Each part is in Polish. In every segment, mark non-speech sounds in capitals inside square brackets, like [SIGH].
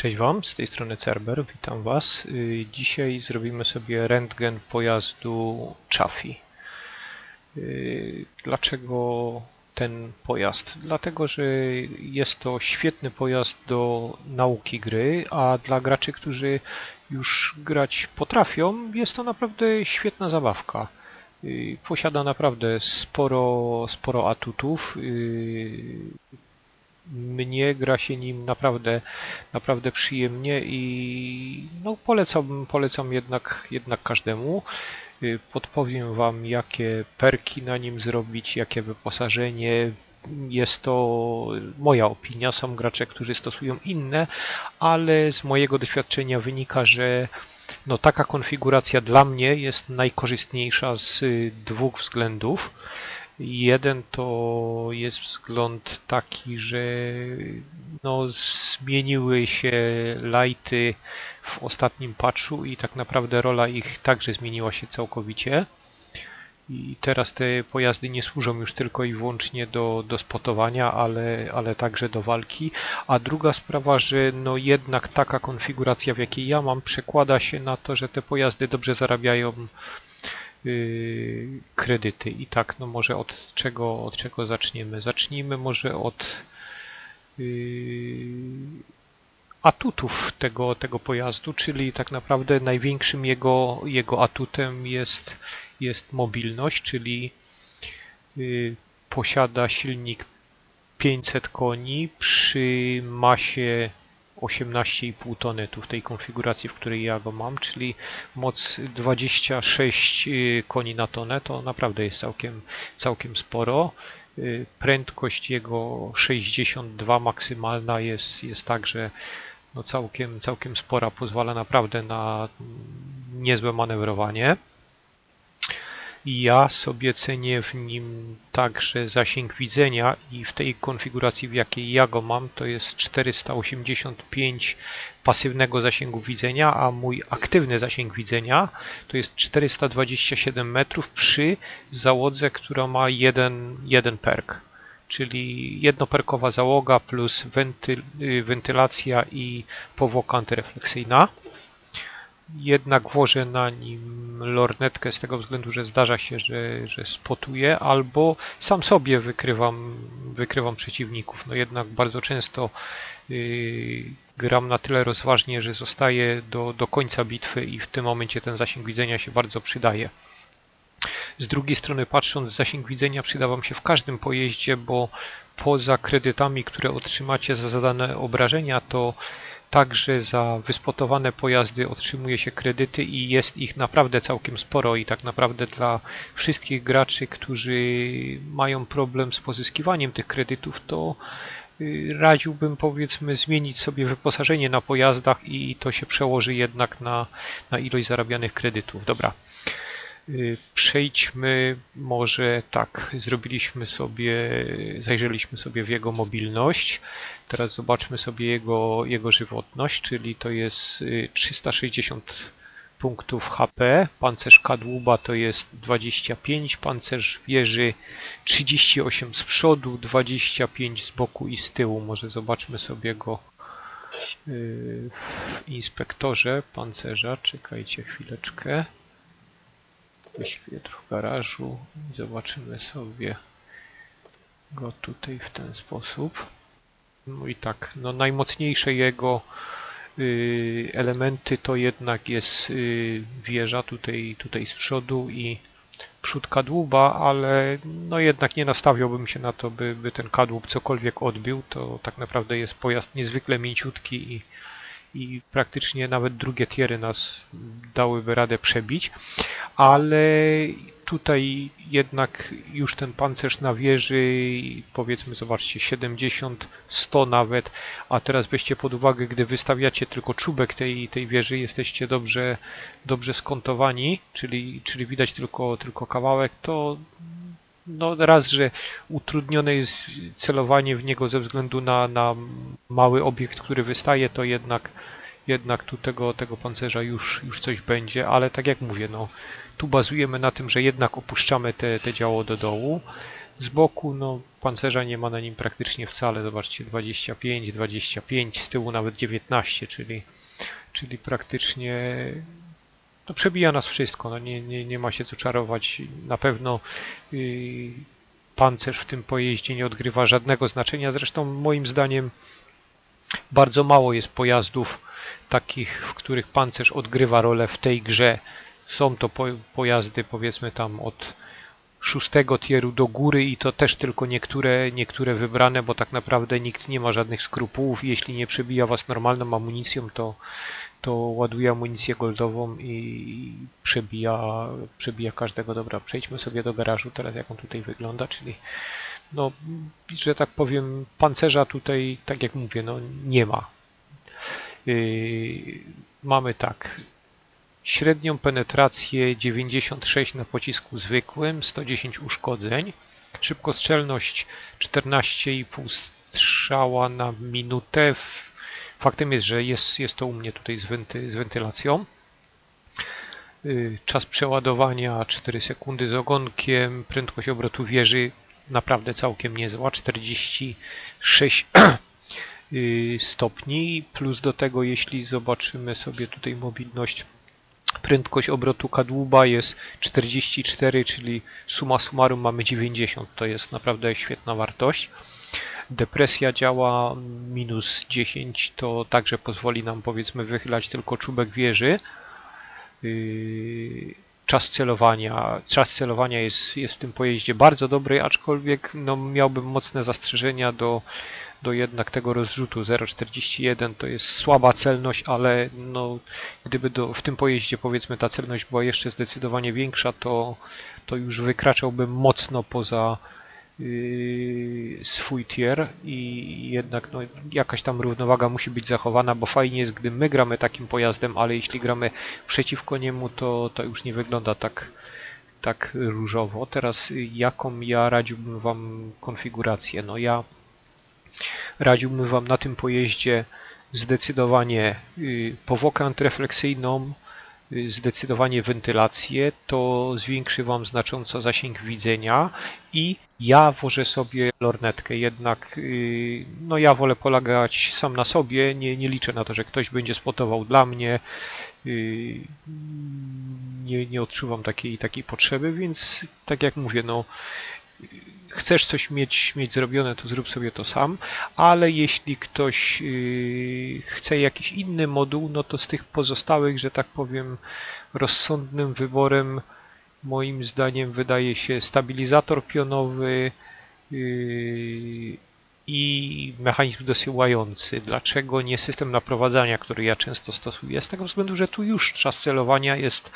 Cześć Wam, z tej strony Cerber, witam Was. Y, Dzisiaj zrobimy sobie rentgen pojazdu Chaffee. Y, Dlaczego ten pojazd? Dlatego, że jest to świetny pojazd do nauki gry, a dla graczy, którzy już grać potrafią, jest to naprawdę świetna zabawka. Y, Posiada naprawdę sporo, sporo atutów. Mnie gra się nim naprawdę, naprawdę przyjemnie i no polecam, polecam jednak, jednak każdemu. Y, Podpowiem Wam, jakie perki na nim zrobić, jakie wyposażenie. Jest to moja opinia, są gracze, którzy stosują inne, ale z mojego doświadczenia wynika, że no, taka konfiguracja dla mnie jest najkorzystniejsza z y, dwóch względów. Jeden to jest wzgląd taki, że no, zmieniły się lighty w ostatnim patchu i tak naprawdę rola ich także zmieniła się całkowicie. I teraz te pojazdy nie służą już tylko i wyłącznie do, do spotowania, ale, ale także do walki. A druga sprawa, że no jednak taka konfiguracja, w jakiej ja mam, przekłada się na to, że te pojazdy dobrze zarabiają yy, kredyty. I tak, no może od czego, od czego zaczniemy? Zacznijmy może od yy, atutów tego, tego pojazdu, czyli tak naprawdę największym jego, jego atutem jest, jest mobilność, czyli yy, posiada silnik 500 koni przy masie 18,5 tony tu w tej konfiguracji, w której ja go mam, czyli moc 26 y, koni na tonę, to naprawdę jest całkiem, całkiem sporo. Y, Prędkość jego 62 maksymalna jest, jest także no całkiem, całkiem spora, pozwala naprawdę na niezłe manewrowanie. Ja sobie cenię w nim także zasięg widzenia i w tej konfiguracji, w jakiej ja go mam, to jest 485 pasywnego zasięgu widzenia, a mój aktywny zasięg widzenia to jest 427 metrów przy załodze, która ma jeden, jeden perk. Czyli jednoperkowa załoga plus wentyl, y, wentylacja i powłoka antyrefleksyjna jednak włożę na nim lornetkę z tego względu, że zdarza się, że, że spotuję, albo sam sobie wykrywam, wykrywam przeciwników. No jednak bardzo często yy, gram na tyle rozważnie, że zostaję do, do końca bitwy i w tym momencie ten zasięg widzenia się bardzo przydaje. Z drugiej strony patrząc, zasięg widzenia przyda Wam się w każdym pojeździe, bo poza kredytami, które otrzymacie za zadane obrażenia, to Także za wyspotowane pojazdy otrzymuje się kredyty i jest ich naprawdę całkiem sporo i tak naprawdę dla wszystkich graczy, którzy mają problem z pozyskiwaniem tych kredytów, to y, radziłbym powiedzmy zmienić sobie wyposażenie na pojazdach i to się przełoży jednak na, na ilość zarabianych kredytów. Dobra. Y, Przejdźmy może tak, zrobiliśmy sobie, zajrzeliśmy sobie w jego mobilność. Teraz zobaczmy sobie jego, jego żywotność, czyli to jest y, 360 punktów HP, pancerz kadłuba to jest 25, pancerz wieży 38 z przodu, 25 z boku i z tyłu. Może zobaczmy sobie go y, w inspektorze pancerza. Czekajcie chwileczkę. Wyśpię tu w garażu i zobaczymy sobie go tutaj w ten sposób. No i tak, no najmocniejsze jego y, elementy to jednak jest y, wieża tutaj, tutaj z przodu i przód kadłuba, ale no jednak nie nastawiałbym się na to, by, by ten kadłub cokolwiek odbił. To tak naprawdę jest pojazd niezwykle mięciutki i, i praktycznie nawet drugie tiery nas dałyby radę przebić, ale tutaj jednak już ten pancerz na wieży, powiedzmy, zobaczcie, 70, 100 nawet, a teraz weźcie pod uwagę, gdy wystawiacie tylko czubek tej, tej wieży, jesteście dobrze, dobrze skontowani, czyli, czyli widać tylko, tylko kawałek, to no raz, że utrudnione jest celowanie w niego ze względu na, na mały obiekt, który wystaje, to jednak, jednak tu tego, tego pancerza już, już coś będzie, ale tak jak mówię, no, tu bazujemy na tym, że jednak opuszczamy te, te działo do dołu. Z boku, no, pancerza nie ma na nim praktycznie wcale. Zobaczcie, 25, 25, z tyłu nawet 19, czyli, czyli praktycznie to przebija nas wszystko. No, nie, nie, nie ma się co czarować. Na pewno yy, pancerz w tym pojeździe nie odgrywa żadnego znaczenia. Zresztą moim zdaniem bardzo mało jest pojazdów takich, w których pancerz odgrywa rolę w tej grze. Są to pojazdy powiedzmy tam od szóstego tieru do góry i to też tylko niektóre, niektóre wybrane, bo tak naprawdę nikt nie ma żadnych skrupułów. Jeśli nie przebija was normalną amunicją, to, to ładuje amunicję goldową i przebija, przebija każdego. Dobra, przejdźmy sobie do garażu teraz, jak on tutaj wygląda, czyli no, że tak powiem, pancerza tutaj, tak jak mówię, no nie ma. Yy, mamy tak, średnią penetrację 96 na pocisku zwykłym, 110 uszkodzeń, szybkostrzelność 14,5 strzała na minutę. Faktem jest, że jest, jest to u mnie tutaj z, wenty, z wentylacją. Yy, czas przeładowania 4 sekundy z ogonkiem, prędkość obrotu wieży naprawdę całkiem niezła, 46 [CLEARS THROAT] yy, stopni, plus do tego jeśli zobaczymy sobie tutaj mobilność prędkość obrotu kadłuba jest 44, czyli suma summarum mamy 90, to jest naprawdę świetna wartość. Depresja działa minus 10, to także pozwoli nam powiedzmy wychylać tylko czubek wieży. Yy, czas celowania. Czas celowania jest, jest w tym pojeździe bardzo dobry, aczkolwiek no, miałbym mocne zastrzeżenia do, do jednak tego rozrzutu 0,41 to jest słaba celność, ale no, gdyby do, w tym pojeździe powiedzmy ta celność była jeszcze zdecydowanie większa, to, to już wykraczałbym mocno poza swój tier i jednak no, jakaś tam równowaga musi być zachowana, bo fajnie jest, gdy my gramy takim pojazdem, ale jeśli gramy przeciwko niemu, to, to już nie wygląda tak, tak różowo. Teraz jaką ja radziłbym Wam konfigurację? No ja radziłbym Wam na tym pojeździe zdecydowanie y, powłokę antyrefleksyjną, y, zdecydowanie wentylację, to zwiększy Wam znacząco zasięg widzenia i ja włożę sobie lornetkę, jednak y, no ja wolę polegać sam na sobie, nie, nie liczę na to, że ktoś będzie spotował dla mnie, nie, nie odczuwam takiej, takiej potrzeby, więc tak jak mówię, no chcesz coś mieć, mieć zrobione, to zrób sobie to sam, ale jeśli ktoś yy, chce jakiś inny moduł, no to z tych pozostałych, że tak powiem, rozsądnym wyborem moim zdaniem wydaje się stabilizator pionowy, mechanizm dosyłający. Dlaczego nie system naprowadzania, który ja często stosuję? Z tego względu, że tu już czas celowania jest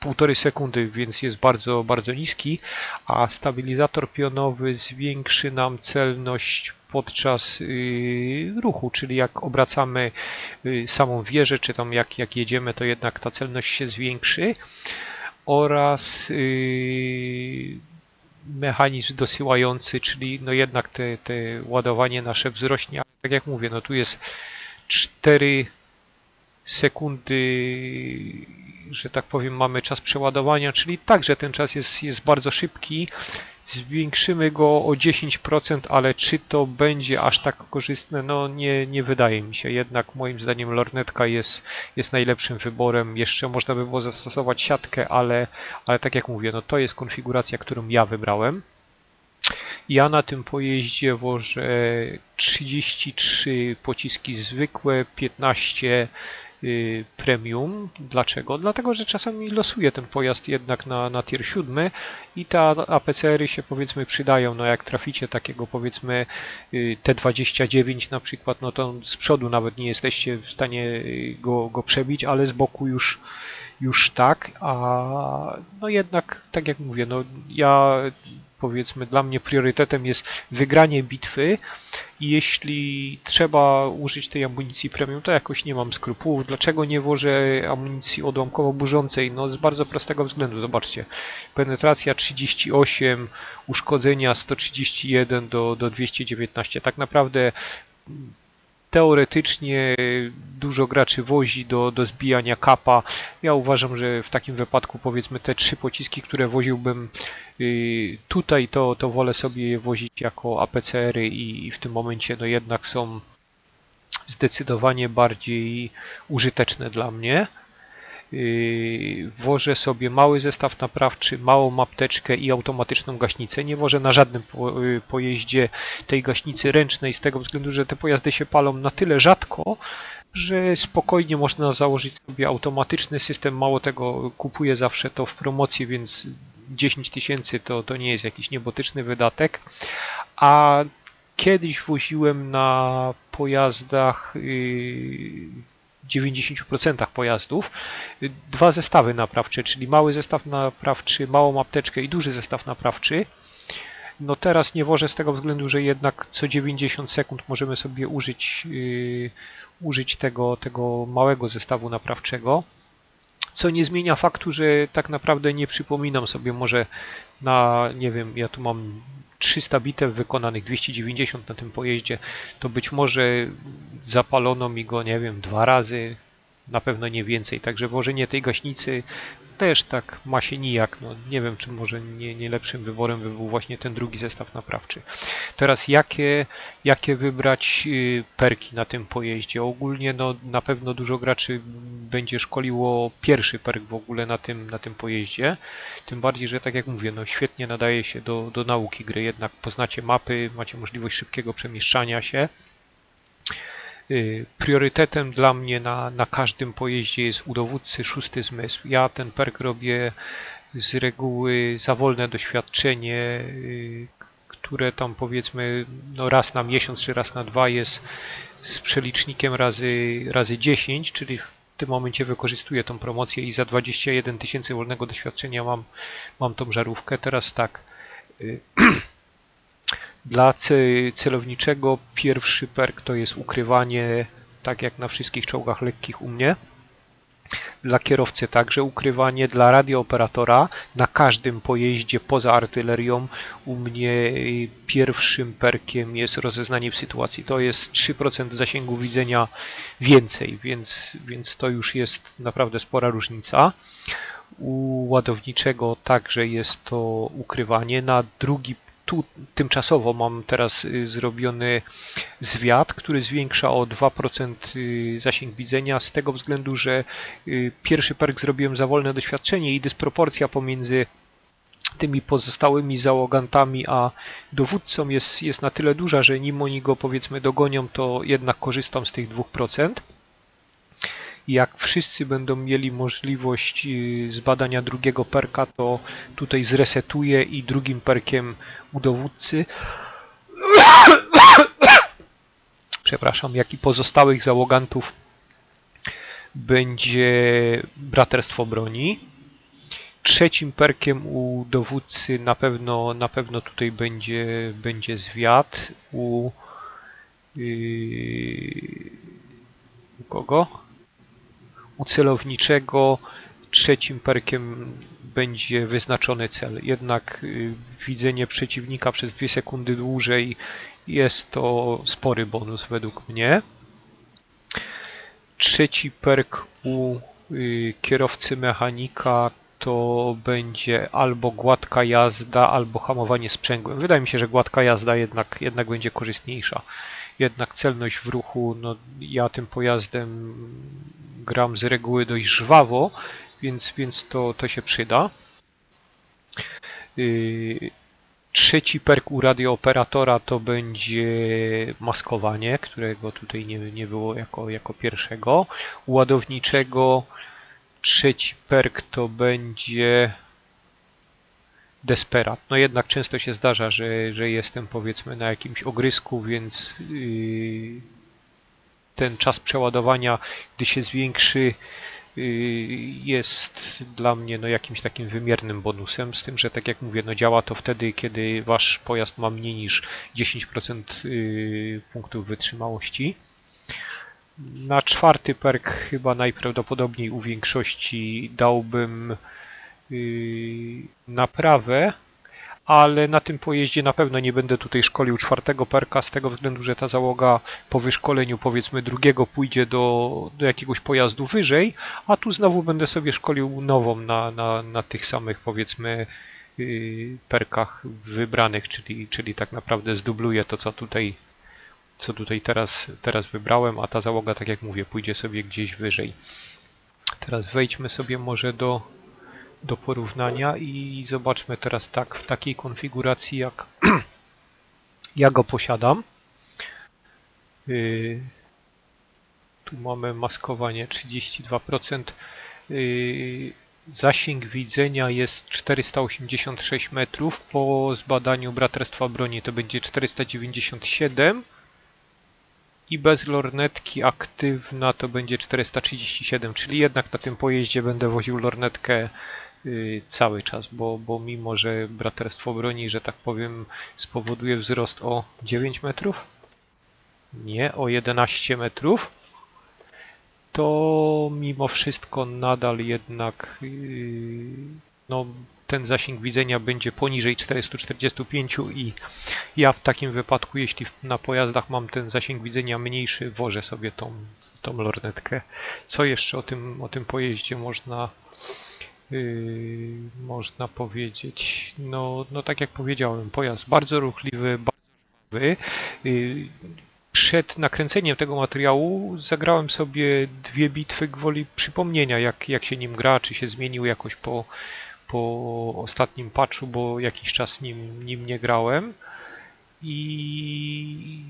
półtorej sekundy, więc jest bardzo, bardzo niski, a stabilizator pionowy zwiększy nam celność podczas yy, ruchu, czyli jak obracamy yy, samą wieżę, czy tam jak, jak jedziemy, to jednak ta celność się zwiększy oraz yy, mechanizm dosyłający, czyli no jednak te, te ładowanie nasze wzrośnie, ale tak jak mówię, no tu jest 4 sekundy, że tak powiem, mamy czas przeładowania, czyli także ten czas jest, jest bardzo szybki. Zwiększymy go o 10%, ale czy to będzie aż tak korzystne? No nie, nie wydaje mi się. Jednak moim zdaniem lornetka jest, jest najlepszym wyborem. Jeszcze można by było zastosować siatkę, ale, ale tak jak mówię, no to jest konfiguracja, którą ja wybrałem. Ja na tym pojeździe wożę 33 pociski zwykłe, 15 Y, premium. Dlaczego? Dlatego, że czasami losuje ten pojazd jednak na, na tier 7 i te APCR-y się powiedzmy przydają. No jak traficie takiego powiedzmy y, T29 na przykład, no to z przodu nawet nie jesteście w stanie y, go, go przebić, ale z boku już już tak, a no jednak, tak jak mówię, no ja powiedzmy, dla mnie priorytetem jest wygranie bitwy i jeśli trzeba użyć tej amunicji premium, to jakoś nie mam skrupułów. Dlaczego nie włożę amunicji odłamkowo-burzącej? No z bardzo prostego względu, zobaczcie. Penetracja 38, uszkodzenia 131 do, do 219. Tak naprawdę teoretycznie dużo graczy wozi do, do zbijania kapa. Ja uważam, że w takim wypadku powiedzmy te trzy pociski, które woziłbym y, tutaj, to, to wolę sobie je wozić jako APCR-y i w tym momencie no jednak są zdecydowanie bardziej użyteczne dla mnie. Yy, wożę sobie mały zestaw naprawczy, małą apteczkę i automatyczną gaśnicę. Nie wożę na żadnym yy, pojeździe tej gaśnicy ręcznej z tego względu, że te pojazdy się palą na tyle rzadko, że spokojnie można założyć sobie automatyczny system. Mało tego, kupuję zawsze to w promocji, więc 10 tysięcy to, to nie jest jakiś niebotyczny wydatek. A kiedyś woziłem na pojazdach yy, 90% pojazdów dwa zestawy naprawcze, czyli mały zestaw naprawczy, małą apteczkę i duży zestaw naprawczy. No teraz nie wożę z tego względu, że jednak co 90 sekund możemy sobie użyć, yy, użyć tego, tego małego zestawu naprawczego. Co nie zmienia faktu, że tak naprawdę nie przypominam sobie może na, nie wiem, ja tu mam 300 bitew wykonanych, 290 na tym pojeździe, to być może zapalono mi go, nie wiem, dwa razy, na pewno nie więcej. Także włożenie tej gaśnicy też tak ma się nijak. No, nie wiem, czy może nie, nie lepszym wyborem by był właśnie ten drugi zestaw naprawczy. Teraz jakie, jakie wybrać y, perki na tym pojeździe? Ogólnie no, na pewno dużo graczy będzie szkoliło pierwszy perk w ogóle na tym, na tym pojeździe. Tym bardziej, że tak jak mówię, no, świetnie nadaje się do, do nauki gry. Jednak poznacie mapy, macie możliwość szybkiego przemieszczania się. Y, priorytetem dla mnie na, na każdym pojeździe jest u dowódcy szósty zmysł. Ja ten perk robię z reguły za wolne doświadczenie, y, które tam powiedzmy no raz na miesiąc czy raz na dwa jest z przelicznikiem razy, razy 10, czyli w tym momencie wykorzystuję tą promocję i za 21 tysięcy wolnego doświadczenia mam, mam tą żarówkę. Teraz tak. [CLEARS THROAT] Dla celowniczego pierwszy perk to jest ukrywanie, tak jak na wszystkich czołgach lekkich u mnie. Dla kierowcy także ukrywanie, dla radiooperatora na każdym pojeździe poza artylerią u mnie pierwszym perkiem jest rozeznanie w sytuacji. To jest 3% zasięgu widzenia więcej, więc, więc to już jest naprawdę spora różnica. U ładowniczego także jest to ukrywanie. Na drugi tu tymczasowo mam teraz y, zrobiony zwiat, który zwiększa o 2% y, zasięg widzenia z tego względu, że y, pierwszy perk zrobiłem za wolne doświadczenie i dysproporcja pomiędzy tymi pozostałymi załogantami a dowódcą jest, jest na tyle duża, że nim oni go powiedzmy dogonią, to jednak korzystam z tych 2% jak wszyscy będą mieli możliwość y, zbadania drugiego perka, to tutaj zresetuję i drugim perkiem u dowódcy [COUGHS] przepraszam, jak i pozostałych załogantów będzie Braterstwo Broni. Trzecim perkiem u dowódcy na pewno, na pewno tutaj będzie, będzie zwiat. U, yy, u kogo? U celowniczego trzecim perkiem będzie wyznaczony cel. Jednak y, widzenie przeciwnika przez dwie sekundy dłużej jest to spory bonus według mnie. Trzeci perk u y, kierowcy mechanika to będzie albo gładka jazda, albo hamowanie sprzęgłem. Wydaje mi się, że gładka jazda jednak, jednak będzie korzystniejsza. Jednak celność w ruchu, no ja tym pojazdem gram z reguły dość żwawo, więc, więc to, to się przyda. Yy, trzeci perk u radiooperatora to będzie maskowanie, którego tutaj nie, nie było jako, jako pierwszego. U ładowniczego trzeci perk to będzie desperat. No jednak często się zdarza, że, że jestem powiedzmy na jakimś ogrysku, więc yy, ten czas przeładowania, gdy się zwiększy, yy, jest dla mnie no, jakimś takim wymiernym bonusem, z tym, że tak jak mówię, no, działa to wtedy, kiedy wasz pojazd ma mniej niż 10% yy, punktów wytrzymałości. Na czwarty perk chyba najprawdopodobniej u większości dałbym yy, naprawę, ale na tym pojeździe na pewno nie będę tutaj szkolił czwartego perka z tego względu, że ta załoga po wyszkoleniu powiedzmy drugiego pójdzie do, do jakiegoś pojazdu wyżej, a tu znowu będę sobie szkolił nową na, na, na tych samych powiedzmy yy, perkach wybranych, czyli, czyli tak naprawdę zdubluję to, co tutaj co tutaj teraz, teraz wybrałem, a ta załoga, tak jak mówię, pójdzie sobie gdzieś wyżej. Teraz wejdźmy sobie może do, do porównania i zobaczmy teraz tak w takiej konfiguracji, jak [CLEARS THROAT] ja go posiadam. Yy, tu mamy maskowanie 32%. Yy, zasięg widzenia jest 486 metrów. Po zbadaniu Braterstwa Broni to będzie 497 i bez lornetki aktywna to będzie 437, czyli jednak na tym pojeździe będę woził lornetkę y, cały czas, bo, bo mimo, że braterstwo broni, że tak powiem, spowoduje wzrost o 9 metrów, nie, o 11 metrów, to mimo wszystko nadal jednak y, no, ten zasięg widzenia będzie poniżej 445 i ja w takim wypadku, jeśli na pojazdach mam ten zasięg widzenia mniejszy, wożę sobie tą, tą lornetkę. Co jeszcze o tym, o tym pojeździe można, yy, można powiedzieć? No, no tak jak powiedziałem, pojazd bardzo ruchliwy, bardzo żwawy. Yy, przed nakręceniem tego materiału zagrałem sobie dwie bitwy gwoli przypomnienia, jak, jak się nim gra, czy się zmienił jakoś po, po ostatnim patchu, bo jakiś czas nim, nim nie grałem. I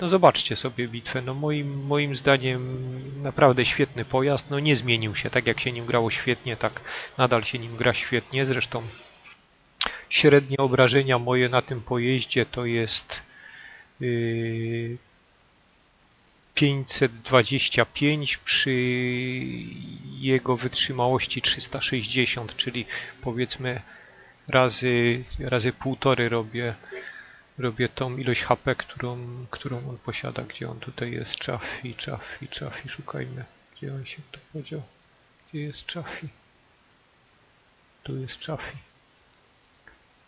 no zobaczcie sobie bitwę. No moim, moim zdaniem naprawdę świetny pojazd. No nie zmienił się. Tak jak się nim grało świetnie, tak nadal się nim gra świetnie. Zresztą średnie obrażenia moje na tym pojeździe to jest yy, 525 przy jego wytrzymałości 360, czyli powiedzmy razy, razy półtory robię, robię tą ilość HP, którą, którą on posiada. Gdzie on tutaj jest? Chaffee, Chaffee, Chaffee, szukajmy. Gdzie on się tu podział? Gdzie jest Chaffee? Tu jest Chaffee.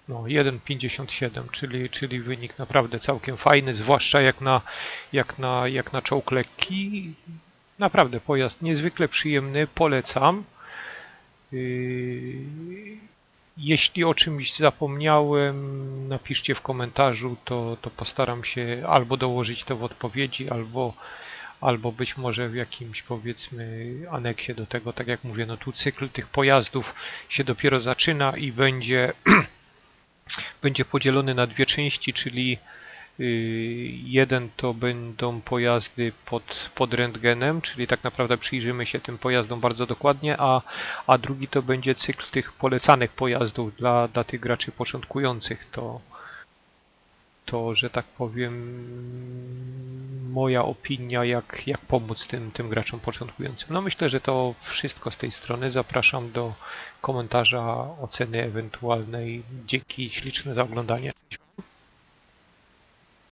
No, 1,57, czyli, czyli wynik naprawdę całkiem fajny, zwłaszcza jak na, jak na, jak na czołg lekki. Naprawdę pojazd niezwykle przyjemny, polecam. Yy, jeśli o czymś zapomniałem, napiszcie w komentarzu, to, to postaram się albo dołożyć to w odpowiedzi, albo, albo być może w jakimś powiedzmy aneksie do tego. Tak jak mówię, no tu cykl tych pojazdów się dopiero zaczyna i będzie [CLEARS THROAT] będzie podzielony na dwie części, czyli y, jeden to będą pojazdy pod, pod rentgenem, czyli tak naprawdę przyjrzymy się tym pojazdom bardzo dokładnie, a, a drugi to będzie cykl tych polecanych pojazdów dla, dla tych graczy początkujących. To, to, że tak powiem, moja opinia, jak, jak pomóc tym, tym graczom początkującym. No myślę, że to wszystko z tej strony. Zapraszam do komentarza, oceny ewentualnej. Dzięki śliczne za oglądanie.